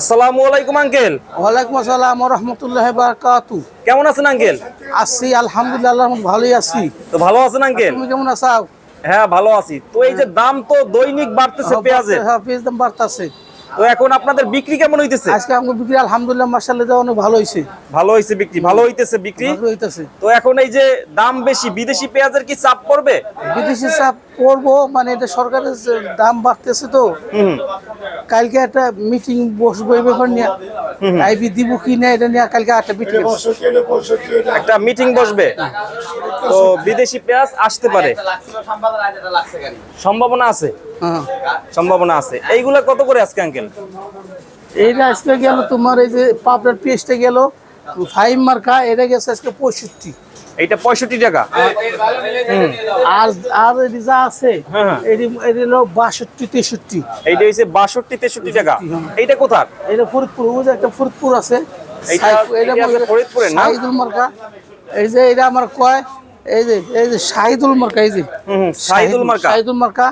আসসালামু আলাইকুম আঙ্কেল। ওয়ালাইকুম আসসালাম রহমতুল্লাহ বারকাতু কেমন আছেন আঙ্কেল? আছি আলহামদুলিল্লাহ ভালোই আছি। তো ভালো আছেন আঙ্কেল? তুমি কেমন আছো? হ্যাঁ ভালো আছি। তো এই যে দাম তো দৈনিক বাড়তেছে পেঁয়াজের। হ্যাঁ পেঁয়াজ দাম বাড়তাছে। তো এখন আপনাদের বিক্রি কেমন হইতেছে? আজকে আমাকে বিক্রি আলহামদুলিল্লাহ দেওয়া অনেক ভালো হয়েছে ভালো হইছে বিক্রি ভালো হইতেছে বিক্রি। ভালো হইতেছে। তো এখন এই যে দাম বেশি বিদেশি পেঁয়াজের কি চাপ পড়বে? বিদেশি চাপ করব মানে এটা সরকারের দাম বাড়তেছে তো কালকে একটা মিটিং বসবো এই ব্যাপার নিয়ে। আইবি দিব কি না এটা নিয়ে কালকে একটা মিটিং একটা মিটিং বসবে? তো বিদেশি পেঁয়াজ আসতে পারে। সম্ভাবনা আছে? হ্যাঁ। সম্ভাবনা আছে। এইগুলা কত করে আজকে আঙ্কেল? এইটা আজকে গেল তোমার এই যে পাপড়ার পেস্টে গেল। ফাইভ মার্কা এটা গেছে আজকে পঁয়ষট্টি। এইটা পঁয়ষট্টি টাকা? আর আর এটি যা আছে হ্যাঁ, হ্যাঁ। এটি এটি হলো বাষট্টি তেষট্টি। এইটা হচ্ছে বাষট্টি তেষট্টি টাকা। হ্যাঁ। এইটা কোথার? এটা ফরিদপুর ওই যে একটা ফরিদপুর আছে। ফরিদপুরের? মার্কা। এই যে এটা আমার কয় এই যে এই যে শাহিদুল মার্কা এই যে। মার্কা। শাহিদুল মার্কা।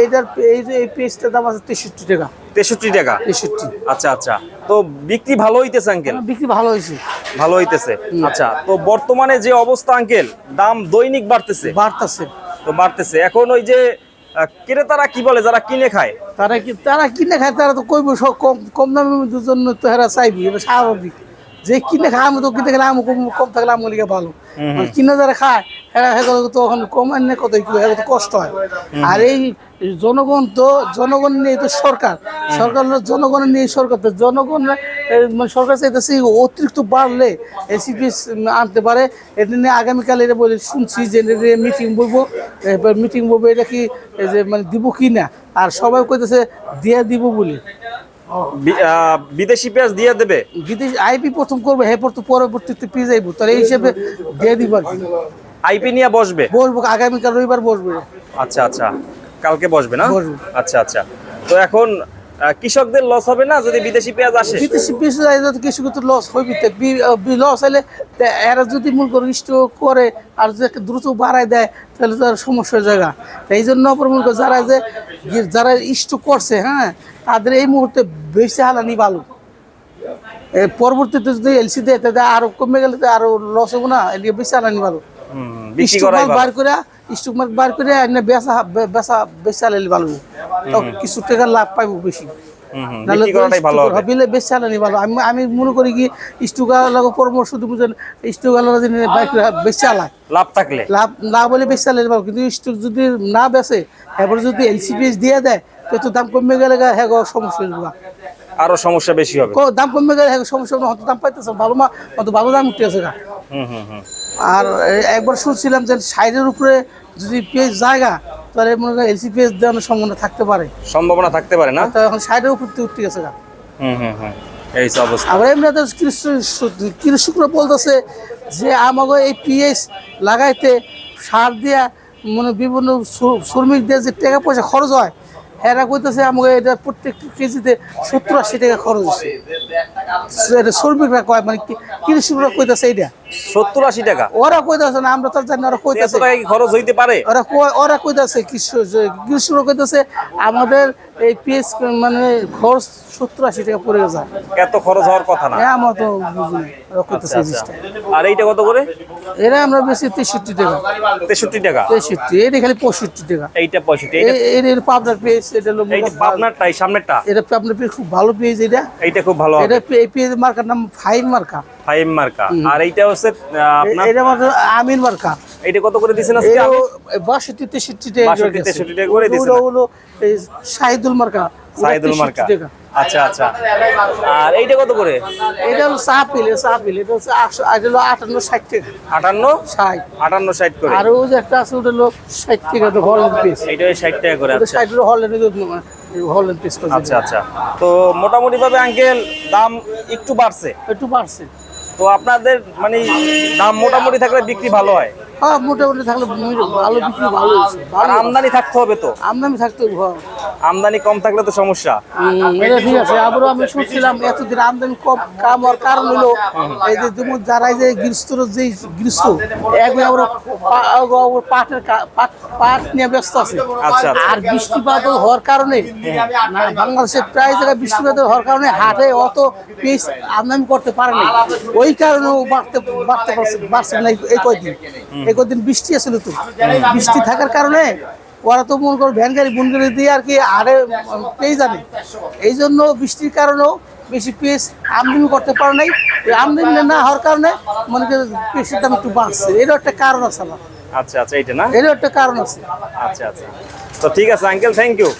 এইটার এই যে এই পেজটার দাম আছে তেষট্টি টাকা। তেষট্টি টাকা? তেষট্টি। আচ্ছা আচ্ছা। তো বিক্রি ভালো হইতেছে আঙ্কেল? বিক্রি ভালো হয়েছে ভালো হইতেছে। আচ্ছা তো বর্তমানে যে অবস্থা আঙ্কেল দাম দৈনিক বাড়তেছে। বাড়তেছে। তো বাড়তেছে। এখন ওই যে ক্রেতারা কি বলে যারা কিনে খায়? তারা কি তারা কিনে খায় তারা তো কইব সব কম কম দামের জন্য তো হেরা চাইবি স্বাভাবিক। যে কিনে খায় আমি তো কিনে খেলে আমি কম থাকলে আমার লিগে ভালো কিনে যারা খায় তো এখন কম আনলে কত তো কষ্ট হয়। আর এই জনগণ তো জনগণ নিয়ে তো সরকার। সরকার জনগণের নিয়ে সরকার। তো জনগণ মানে সরকার চাইতেছে অতিরিক্ত বাড়লে এসিপিএস আনতে পারে। এটা নিয়ে আগামীকাল এটা বলে শুনছি যে মিটিং বলব। এবার মিটিং বলব এটা কি যে মানে দিব কি না? আর সবাই কইতেছে দিয়ে দিব বলে। বিদেশি পেঁয়াজ দিয়ে দেবে? বিদেশি আইপি প্রথম করবে হ্যাঁ পর তো পরবর্তীতে পিস যাইব তাহলে এই হিসেবে দিয়ে দিব আইপি নিয়ে বসবে? বলব আগামীকাল রবিবার বসবে। আচ্ছা আচ্ছা। কালকে বসবে না? বসবে। আচ্ছা আচ্ছা। তো এখন কৃষকদের লস হবে না যদি বিদেশি পেঁয়াজ আসে? বিদেশি বিদেশি আইলে তো কিছু কিছু লস হইবি লস হলে এরা যদি মূল করে স্টোর করে আর যদি দ্রুত বাড়ায় দেয় তাহলে তো আর সমস্যার জায়গা। এই জন্য মূল করে যারা যে যারা স্টোর করছে হ্যাঁ তাদের এই মুহূর্তে বেশি হালানি ভালো। পরবর্তীতে যদি এলসি দেয় তাহলে আরও কমে গেলে তো আরও লস হব না এদিকে বেশি হালানি ভালো। স্টক মাল বার করে স্টক মাল বার করে এনে বেচা বে- বেচা ভালো। কিছু টাকা লাভ পাইবো বেশি। আমি আমি মনে করি কি স্টুকার পরামর্শ দিব যে স্টুকার বাইক বেশ লাভ থাকলে। লাভ না বলে বেশ চালালে ভালো। কিন্তু স্টক যদি না বেচে এবার যদি এলসিপিএস দিয়ে দেয় তো তো দাম কমে গেলে হ্যাঁ সমস্যা হয়ে আরও সমস্যা বেশি হবে। দাম কমে গেলে সমস্যা হবে না, দাম পাইতেছে ভালো মা ভালো দাম উঠতে আছে গা। হুম হুম হুম। আর একবার শুনছিলাম যে সাইডের উপরে যদি পেজ জায়গা তাহলে মনে করেন এলসিপিএস দেওয়ানোর সম্ভাবনা থাকতে পারে। সম্ভাবনা থাকতে পারে না? তো এখন উপর দিয়ে উঠতে গেছে না হুম হুম হুম। এই অবস্থা। আবার এমনিতে কৃষক- কৃষকরা বলতেছে যে আমাকে এই পিএস লাগাইতে সার দিয়া মানে বিভিন্ন শ্রমিকদের শ্রমিক দিয়ে যে টাকা পয়সা খরচ হয় এরা কইতেছে আমাকে এটা প্রত্যেক কেজিতে সত্তর আশি টাকা খরচ হচ্ছে এটা শ্রমিকরা কয় মানে কি- কৃষকরা কইতেছে এইটা? সত্তর আশি টাকা? ওরা কইতেছে না আমরা তো জানি ওরা কইতেছে। খরচ হইতে পারে? ওরা ওরা কইতাছে কৃষক কৃষকরা কইতাছে আমাদের এই পিএস মানে খরচ সত্তর আশি টাকা পড়ে যায় এত খরচ হওয়ার কথা না। হ্যাঁ আমরা তো কইতাছে আচ্ছা আচ্ছা। আর এইটা কত করে? এরা আমরা বেশি তেষট্টি টাকা। তেষট্টি টাকা। তেষট্টি এটা খালি পঁয়ষট্টি টাকা। এইটা পঁয়ষট্টি এর পাবনার পেজ এটা হলো এইটা পাবনারটাই সামনেরটা? এটা পাবনার খুব ভালো পেজ এটা। এইটা খুব ভালো এটা এই পেজ মার্কার নাম ফাইভ মার্কা। ফাইভ মার্কা। আর এইটা হচ্ছে আপনার? এটা আমিন মার্কা। এইটা কত করে দিছেন আজকে? এটাও আমি? বাষট্টি তেষট্টি টাকা 62, 63 টাকা করে দিছে ওটা না? হলো মার্কা। সাইদুল মার্কা। টাকা। আচ্ছা আচ্ছা। আর এইটা কত করে? এটা হলো সাপিল সাপিল এটা হচ্ছে আটশো এটা হলো আটান্ন ষাট টাকা। আটান্ন? ষাট। আটান্ন ষাট করে। আর ওই যে একটা আছে ওটা হলো ষাট টাকা তো হল্যান্ড এইটা ষাট টাকা করে আচ্ছা। ষাট হলো হল্যান্ড হল্যান্ড পেজ আচ্ছা আচ্ছা। তো মোটামুটি ভাবে আঙ্কেল দাম একটু বাড়ছে? একটু বাড়ছে। তো আপনাদের মানে দাম মোটামুটি থাকলে বিক্রি ভালো হয়? হ্যাঁ মোটামুটি থাকলে ভালো বিক্রি ভালো হয়েছে। আমদানি থাকতে হবে তো? আমদানি থাকতে হবে, হ্যাঁ। আমদানি কম থাকলে তো সমস্যা। এটা ঠিক আছে আবারও আমি শুনছিলাম এতদিন আমদানি কম কাম হওয়ার কারণ হলো এই যে যেমন যারা যে যে আবার পাটের পাট নিয়ে ব্যস্ত আছে। আচ্ছা, আচ্ছা। আর বৃষ্টিপাত হওয়ার কারণে বাংলাদেশে প্রায় জায়গায় বৃষ্টিপাত হওয়ার কারণে হাটে অত পিস আমদানি করতে পারে না ওই কারণেও বাড়তে বাড়তে পারছে বাড়ছে না এই কয়দিন। এই কয়দিন বৃষ্টি আসলে তো বৃষ্টি থাকার কারণে ওরা তো মনে করো ভ্যান গাড়ি বুন গাড়ি দিয়ে আর কি আরে পেয়ে যাবে এই জন্য বৃষ্টির কারণেও বেশি পেস আমদানি করতে পারে নাই। আমদানি না হওয়ার কারণে মনে করি পেসের দাম একটু বাঁচছে এরও একটা কারণ আছে আমার। আচ্ছা আচ্ছা এইটা না? এরও একটা কারণ আছে। আচ্ছা আচ্ছা। তো ঠিক আছে আঙ্কেল থ্যাংক ইউ